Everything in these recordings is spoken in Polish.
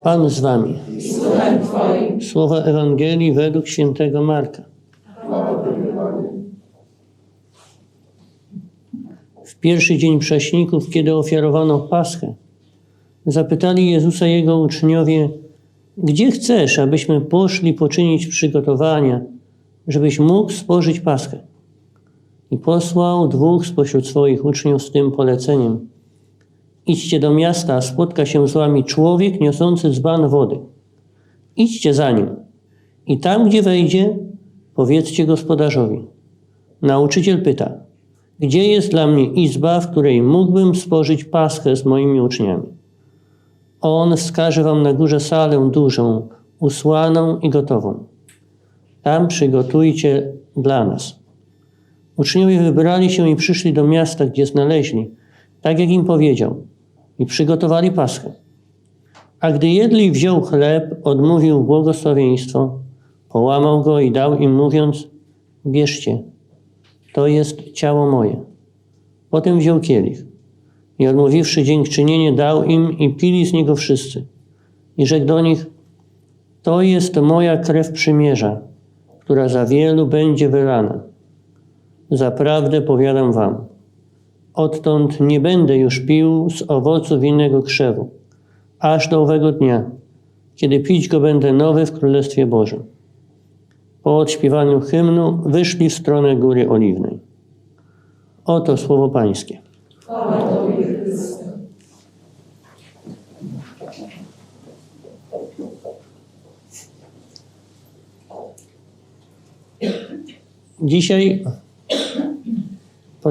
Pan z wami. Słowa Ewangelii według świętego Marka. W pierwszy dzień prześników, kiedy ofiarowano Paschę, zapytali Jezusa jego uczniowie, gdzie chcesz, abyśmy poszli poczynić przygotowania, żebyś mógł spożyć Paschę? I posłał dwóch spośród swoich uczniów z tym poleceniem. Idźcie do miasta, a spotka się z wami człowiek niosący dzban wody. Idźcie za nim. I tam, gdzie wejdzie, powiedzcie gospodarzowi. Nauczyciel pyta, gdzie jest dla mnie izba, w której mógłbym spożyć paschę z moimi uczniami? On wskaże wam na górze salę dużą, usłaną i gotową. Tam przygotujcie dla nas. Uczniowie wybrali się i przyszli do miasta, gdzie znaleźli, tak jak im powiedział, i przygotowali paschę. A gdy jedli, wziął chleb, odmówił błogosławieństwo, połamał go i dał im, mówiąc: Bierzcie, to jest ciało moje. Potem wziął kielich i odmówiwszy dziękczynienie, dał im i pili z niego wszyscy. I rzekł do nich: To jest moja krew przymierza, która za wielu będzie wylana. Zaprawdę powiadam wam, odtąd nie będę już pił z owoców innego krzewu aż do owego dnia, kiedy pić go będę nowy w Królestwie Bożym. Po odśpiewaniu hymnu wyszli w stronę Góry Oliwnej. Oto słowo Pańskie. Chwała Tobie, Chryste. Dzisiaj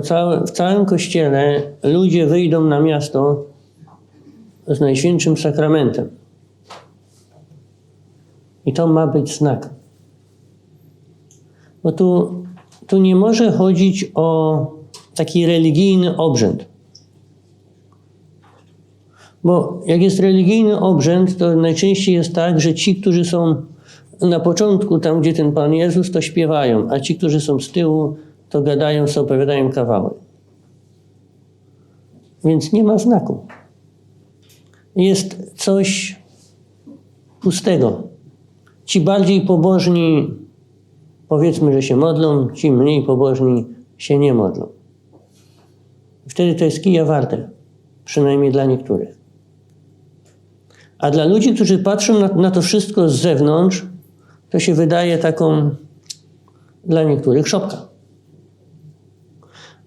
całe, w całym kościele ludzie wyjdą na miasto z Najświętszym Sakramentem. I to ma być znak. Bo tu, tu nie może chodzić o taki religijny obrzęd. Bo jak jest religijny obrzęd, to najczęściej jest tak, że ci, którzy są na początku, tam gdzie ten Pan Jezus, to śpiewają, a ci, którzy są z tyłu, to gadają, sobie opowiadają kawały. Więc nie ma znaku jest coś pustego. Ci bardziej pobożni, powiedzmy, że się modlą, ci mniej pobożni się nie modlą. Wtedy to jest kija warte, przynajmniej dla niektórych. A dla ludzi, którzy patrzą na, na to wszystko z zewnątrz, to się wydaje taką dla niektórych szopka.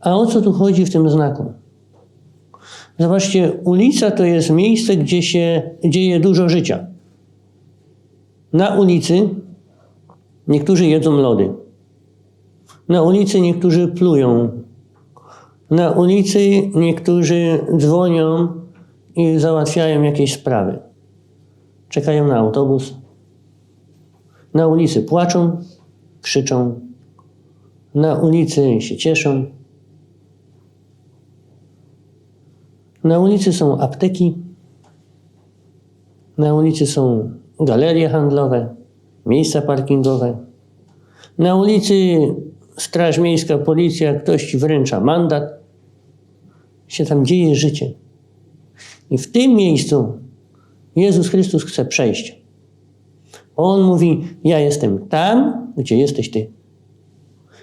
A o co tu chodzi w tym znaku? Zobaczcie, ulica to jest miejsce, gdzie się dzieje dużo życia. Na ulicy niektórzy jedzą lody. Na ulicy niektórzy plują. Na ulicy niektórzy dzwonią i załatwiają jakieś sprawy. Czekają na autobus. Na ulicy płaczą, krzyczą. Na ulicy się cieszą. Na ulicy są apteki, na ulicy są galerie handlowe, miejsca parkingowe. Na ulicy Straż Miejska, policja, ktoś wręcza mandat. Się tam dzieje życie. I w tym miejscu Jezus Chrystus chce przejść. On mówi: Ja jestem tam, gdzie jesteś Ty.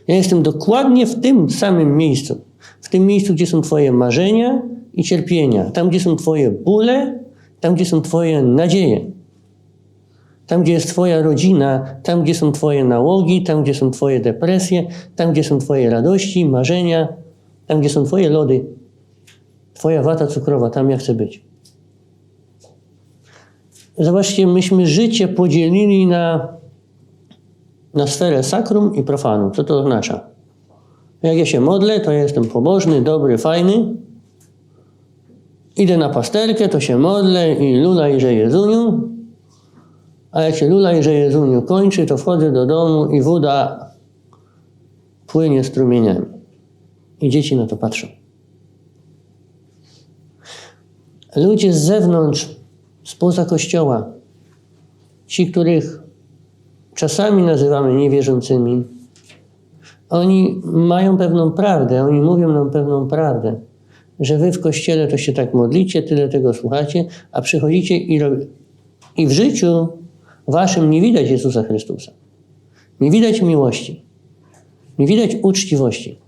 Ja jestem dokładnie w tym samym miejscu. W tym miejscu, gdzie są Twoje marzenia, i cierpienia, tam gdzie są Twoje bóle, tam gdzie są Twoje nadzieje, tam gdzie jest Twoja rodzina, tam gdzie są Twoje nałogi, tam gdzie są Twoje depresje, tam gdzie są Twoje radości, marzenia, tam gdzie są Twoje lody, Twoja wata cukrowa, tam ja chcę być. Zobaczcie, myśmy życie podzielili na, na sferę sakrum i profanum. Co to oznacza? Jak ja się modlę, to ja jestem pobożny, dobry, fajny, Idę na pasterkę, to się modlę i lulaj, że Jezuniu. A jak się lulaj, że Jezuniu kończy, to wchodzę do domu i woda płynie strumieniami. I dzieci na to patrzą. Ludzie z zewnątrz, spoza kościoła, ci, których czasami nazywamy niewierzącymi, oni mają pewną prawdę, oni mówią nam pewną prawdę że wy w kościele to się tak modlicie, tyle tego słuchacie, a przychodzicie i, I w życiu waszym nie widać Jezusa Chrystusa. Nie widać miłości. Nie widać uczciwości.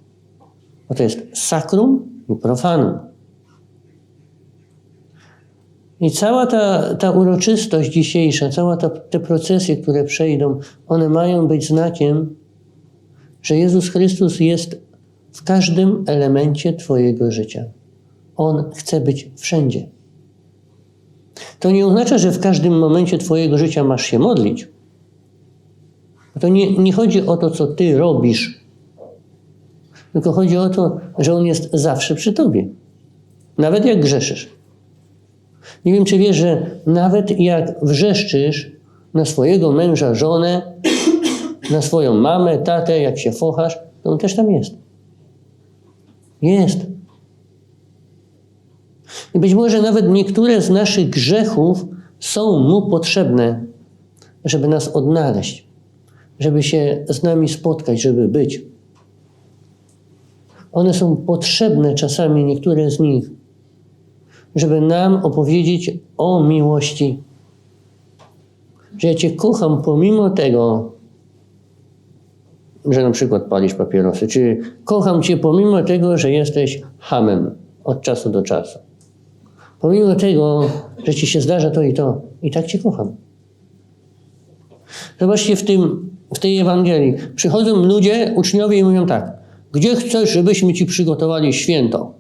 Bo to jest sakrum i profanum. I cała ta, ta uroczystość dzisiejsza, cała ta, te procesje, które przejdą, one mają być znakiem, że Jezus Chrystus jest w każdym elemencie Twojego życia. On chce być wszędzie. To nie oznacza, że w każdym momencie Twojego życia masz się modlić. To nie, nie chodzi o to, co Ty robisz, tylko chodzi o to, że On jest zawsze przy Tobie. Nawet jak grzeszysz. Nie wiem, czy wiesz, że nawet jak wrzeszczysz na swojego męża, żonę, na swoją mamę, tatę, jak się fochasz, to on też tam jest. Jest. I być może nawet niektóre z naszych grzechów są mu potrzebne, żeby nas odnaleźć, żeby się z nami spotkać, żeby być. One są potrzebne czasami, niektóre z nich, żeby nam opowiedzieć o miłości. Że ja Cię kocham pomimo tego, że na przykład palisz papierosy, czy kocham Cię pomimo tego, że jesteś hamem od czasu do czasu. Pomimo tego, że Ci się zdarza to i to, i tak Cię kocham. Zobaczcie w, tym, w tej Ewangelii. Przychodzą ludzie, uczniowie i mówią tak. Gdzie chcesz, żebyśmy Ci przygotowali święto?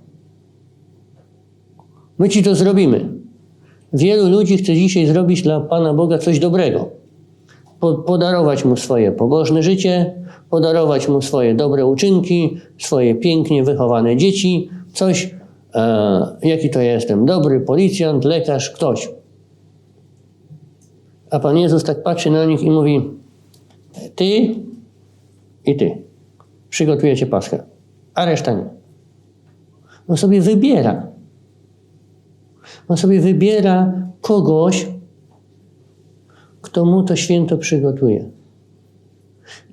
My Ci to zrobimy. Wielu ludzi chce dzisiaj zrobić dla Pana Boga coś dobrego. Po, podarować Mu swoje pobożne życie, podarować Mu swoje dobre uczynki, swoje pięknie wychowane dzieci, coś, jaki to jestem, dobry policjant, lekarz, ktoś. A Pan Jezus tak patrzy na nich i mówi, ty i ty przygotujecie Paschę, a reszta nie. On sobie wybiera. On sobie wybiera kogoś, kto mu to święto przygotuje.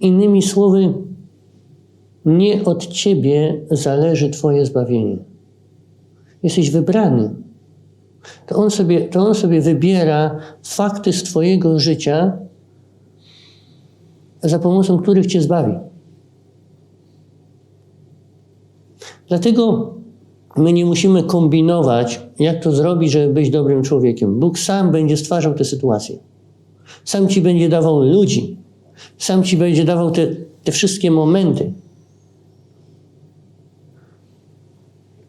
Innymi słowy, nie od ciebie zależy Twoje zbawienie. Jesteś wybrany. To on sobie, to on sobie wybiera fakty z Twojego życia, za pomocą których Cię zbawi. Dlatego my nie musimy kombinować, jak to zrobić, żeby być dobrym człowiekiem. Bóg sam będzie stwarzał te sytuacje. Sam Ci będzie dawał ludzi. Sam Ci będzie dawał te, te wszystkie momenty.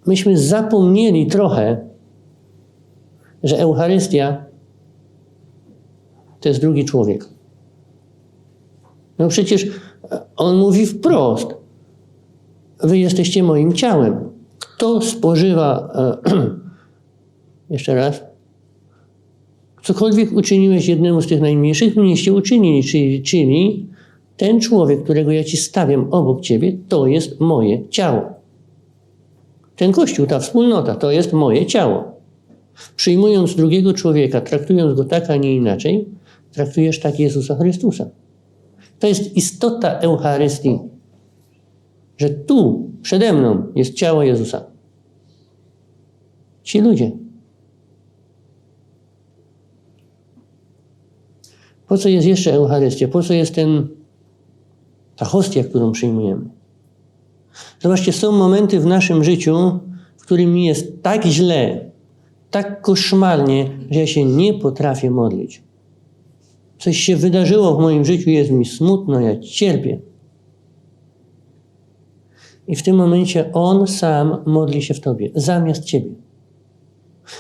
Myśmy zapomnieli trochę, że Eucharystia to jest drugi człowiek. No przecież on mówi wprost: Wy jesteście moim ciałem. Kto spożywa, e, jeszcze raz, cokolwiek uczyniłeś jednemu z tych najmniejszych, mnieście uczynili, czyli, czyli ten człowiek, którego ja ci stawiam obok ciebie, to jest moje ciało. Ten kościół, ta wspólnota, to jest moje ciało. Przyjmując drugiego człowieka, traktując go tak, a nie inaczej, traktujesz tak Jezusa Chrystusa. To jest istota Eucharystii, że tu, przede mną, jest ciało Jezusa. Ci ludzie. Po co jest jeszcze Eucharystia? Po co jest ten, ta hostia, którą przyjmujemy? Zobaczcie, są momenty w naszym życiu, w którym mi jest tak źle, tak koszmarnie, że ja się nie potrafię modlić. Coś się wydarzyło w moim życiu, jest mi smutno, ja cierpię. I w tym momencie On sam modli się w Tobie, zamiast Ciebie.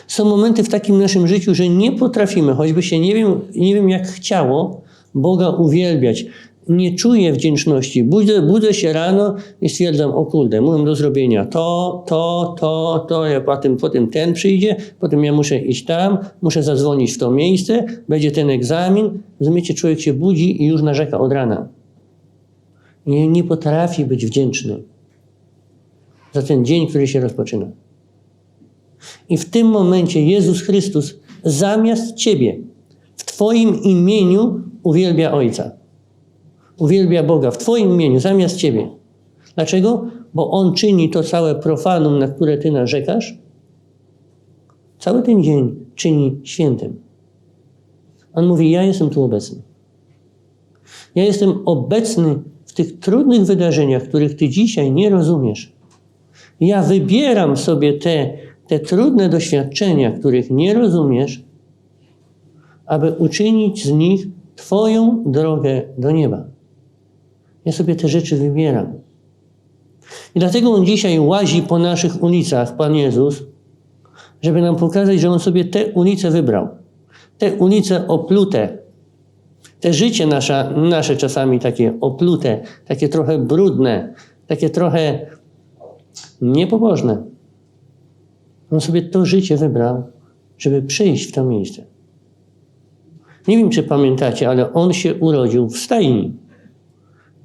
Są momenty w takim naszym życiu, że nie potrafimy, choćby się nie wiem, nie wiem jak chciało, Boga uwielbiać. Nie czuję wdzięczności. Budzę, budzę się rano i stwierdzam, o kurde, mam do zrobienia to, to, to, to, ja potem, potem ten przyjdzie, potem ja muszę iść tam, muszę zadzwonić w to miejsce, będzie ten egzamin. Rozumiecie, człowiek się budzi i już narzeka od rana. Nie, nie potrafi być wdzięczny za ten dzień, który się rozpoczyna. I w tym momencie Jezus Chrystus zamiast Ciebie, w Twoim imieniu uwielbia Ojca. Uwielbia Boga w Twoim imieniu, zamiast Ciebie. Dlaczego? Bo On czyni to całe profanum, na które Ty narzekasz, cały ten dzień czyni świętym. On mówi: Ja jestem tu obecny. Ja jestem obecny w tych trudnych wydarzeniach, których Ty dzisiaj nie rozumiesz. Ja wybieram sobie te, te trudne doświadczenia, których nie rozumiesz, aby uczynić z nich Twoją drogę do nieba. Ja sobie te rzeczy wybieram. I dlatego On dzisiaj łazi po naszych ulicach, Pan Jezus, żeby nam pokazać, że On sobie te ulice wybrał. Te ulice oplute, te życie nasze, nasze czasami takie oplute, takie trochę brudne, takie trochę niepobożne. On sobie to życie wybrał, żeby przyjść w to miejsce. Nie wiem, czy pamiętacie, ale on się urodził w stajni.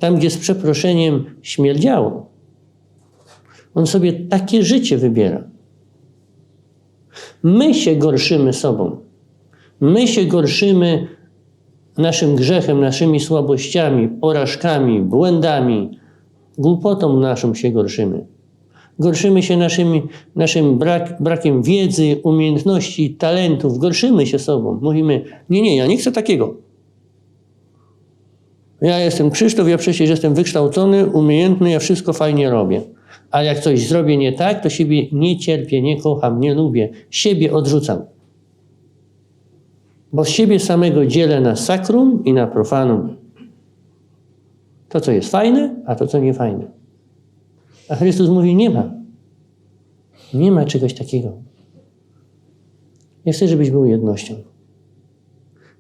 Tam, gdzie z przeproszeniem śmierdziało. On sobie takie życie wybiera. My się gorszymy sobą. My się gorszymy naszym grzechem, naszymi słabościami, porażkami, błędami, głupotą naszą się gorszymy. Gorszymy się naszymi, naszym brak, brakiem wiedzy, umiejętności, talentów. Gorszymy się sobą. Mówimy, nie, nie, ja nie chcę takiego. Ja jestem Krzysztof, ja przecież jestem wykształcony, umiejętny, ja wszystko fajnie robię. A jak coś zrobię nie tak, to siebie nie cierpię, nie kocham, nie lubię. Siebie odrzucam. Bo siebie samego dzielę na sakrum i na profanum. To, co jest fajne, a to, co nie fajne. A Chrystus mówi: Nie ma. Nie ma czegoś takiego. Ja chcę, żebyś był jednością.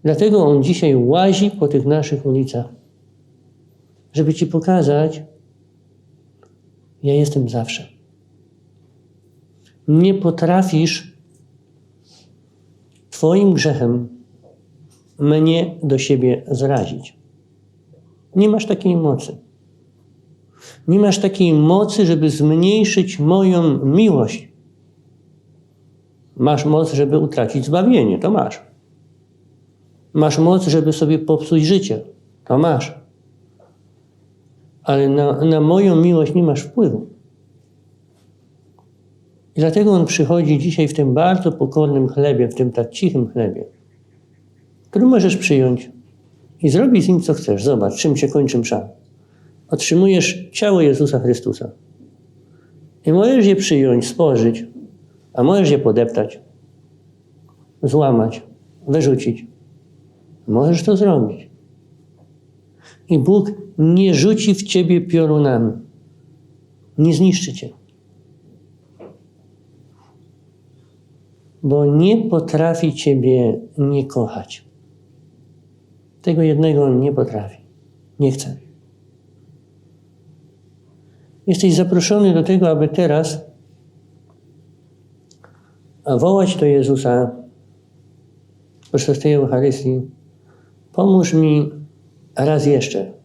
Dlatego On dzisiaj łazi po tych naszych ulicach, żeby Ci pokazać, ja jestem zawsze. Nie potrafisz Twoim grzechem mnie do siebie zrazić. Nie masz takiej mocy. Nie masz takiej mocy, żeby zmniejszyć moją miłość. Masz moc, żeby utracić zbawienie, to masz. Masz moc, żeby sobie popsuć życie, to masz. Ale na, na moją miłość nie masz wpływu. I dlatego on przychodzi dzisiaj w tym bardzo pokornym chlebie, w tym tak cichym chlebie, który możesz przyjąć i zrobić z nim, co chcesz. Zobacz, czym się kończy msza otrzymujesz ciało Jezusa Chrystusa. I możesz je przyjąć, spożyć, a możesz je podeptać, złamać, wyrzucić. Możesz to zrobić. I Bóg nie rzuci w ciebie piorunami. Nie zniszczy cię. Bo nie potrafi ciebie nie kochać. Tego jednego on nie potrafi. Nie chce. Jesteś zaproszony do tego, aby teraz wołać do Jezusa podczas tej Eucharystii. Pomóż mi raz jeszcze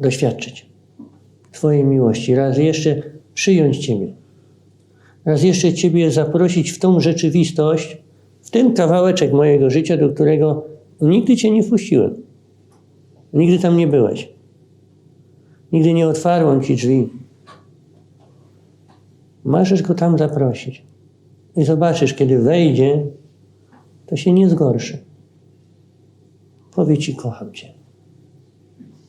doświadczyć Twojej miłości, raz jeszcze przyjąć Ciebie, raz jeszcze Ciebie zaprosić w tą rzeczywistość, w ten kawałeczek mojego życia, do którego nigdy Cię nie wpuściłem. Nigdy tam nie byłeś. Nigdy nie otwarłem Ci drzwi. Możesz go tam zaprosić. I zobaczysz, kiedy wejdzie, to się nie zgorszy. Powie ci, kocham cię.